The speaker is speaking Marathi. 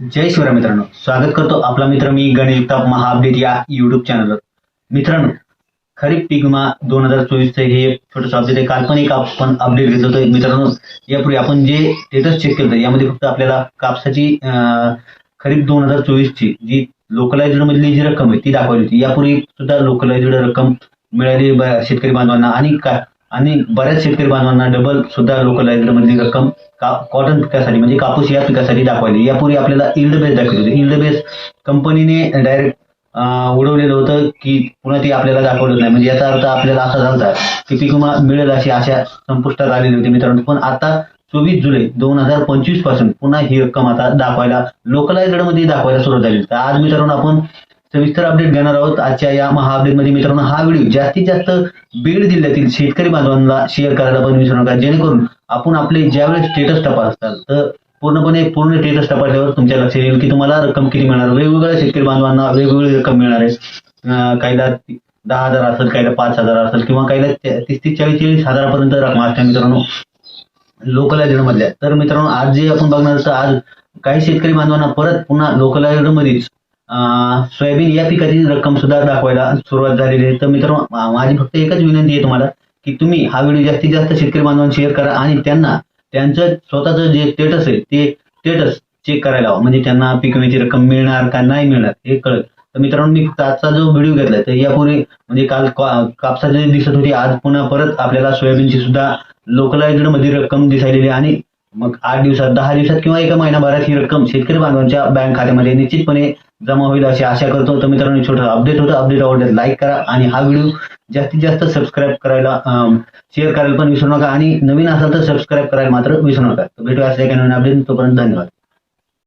जय शिवराय मित्रांनो. स्वागत करतो आपला मित्र मी गणेश जगताप महा अपडेट या युट्यूब चॅनलवर मित्रांनो खरीप पीक विमा दोन हजार चोवीसचं हे एक छोटंसं अपडेट आहे. काल्पनिक आपण अपडेट घेत होतो. मित्रांनो यापूर्वी आपण जे स्टेटस चेक केलं यामध्ये फक्त आपल्याला कापसाची अं, खरीप दोन हजार चोवीसची जी लोकलायझड मधली जी रक्कम आहे ती दाखवली होती. यापूर्वी सुद्धा लोकलायझड रक्कम मिळाली शेतकरी बांधवांना. आणि का आणि बऱ्याच शेतकरी बांधवांना डबल सुद्धा लोकल मधली म्हणजे रक्कम का कॉटन पिकासाठी म्हणजे कापूस या पिकासाठी दाखवायची यापूर्वी आपल्याला इल्ड बेस दाखवली होती. इल्ड बेस कंपनीने डायरेक्ट उडवलेलं होतं की पुन्हा ती आपल्याला दाखवलं नाही. म्हणजे याचा अर्थ आपल्याला असा झाला की पीक विमा मिळेल अशी आशा संपुष्टात आलेली होती मित्रांनो. पण आता चोवीस जुलै दोन हजार पंचवीसपासून पुन्हा ही रक्कम आता दाखवायला लोकलाइज्डमध्ये दाखवायला सुरुवात झाली तर आज मित्रांनो आपण सविस्तर अपडेट घेणार आहोत. आजच्या या महा अपडेटमध्ये मित्रांनो हा व्हिडिओ जास्तीत जास्त बीड जिल्ह्यातील शेतकरी बांधवांना शेअर करायला पण विसरू नका. जेणेकरून आपण आपले ज्यावेळेस स्टेटस तपासतात तर पूर्णपणे पूर्ण स्टेटस तपासल्यावर तुमच्या लक्षात येईल की तुम्हाला रक्कम किती मिळणार. वेगवेगळ्या शेतकरी बांधवांना वेगवेगळी रक्कम मिळणार आहे. काहीला दहा हजार असेल काहीला पाच हजार असेल किंवा काहीला तीस तीस चाळीस चाळीस हजारापर्यंत रक्कम असते मित्रांनो. लोकलाइज्ड मधल्या तर मित्रांनो आज जे आपण बघणार तर आज काही शेतकरी बांधवांना परत पुन्हा लोकलाइज्ड मध्येच सोयाबीन या पिकाची रक्कम सुद्धा दाखवायला सुरुवात झालेली आहे. तर मित्रांनो माझी फक्त एकच विनंती आहे तुम्हाला की तुम्ही हा व्हिडिओ जास्तीत जास्त शेतकरी बांधवांना शेअर करा आणि त्यांना त्यांचं स्वतःचं जे स्टेटस आहे ते स्टेटस चेक करायला हवं. म्हणजे त्यांना पीक विम्याची रक्कम मिळणार का नाही मिळणार हे कळत तर मित्रांनो मी फक्त आजचा जो व्हिडिओ घेतलाय तर यापूर्वी म्हणजे काल का- कापसाची दिसत होती आज पुन्हा परत आपल्याला सोयाबीनची सुद्धा लोकलायझडमध्ये मध्ये रक्कम दिसायलेली आणि मग आठ दिवसात दहा दिवसात किंवा एका महिनाभरात ही रक्कम शेतकरी बांधवांच्या बँक खात्यामध्ये निश्चितपणे जमा होईल अशी आशा करतो. तर मित्रांनो छोटं अपडेट होतं. अपडेट आवडल्यास लाईक करा आणि हा व्हिडिओ जास्तीत जास्त सबस्क्राईब करायला शेअर करायला पण विसरू नका. आणि नवीन असाल तर सबस्क्राईब करायला मात्र विसरू नका. भेटू भेटूया असल्या एका नवीन अपडेट तोपर्यंत धन्यवाद.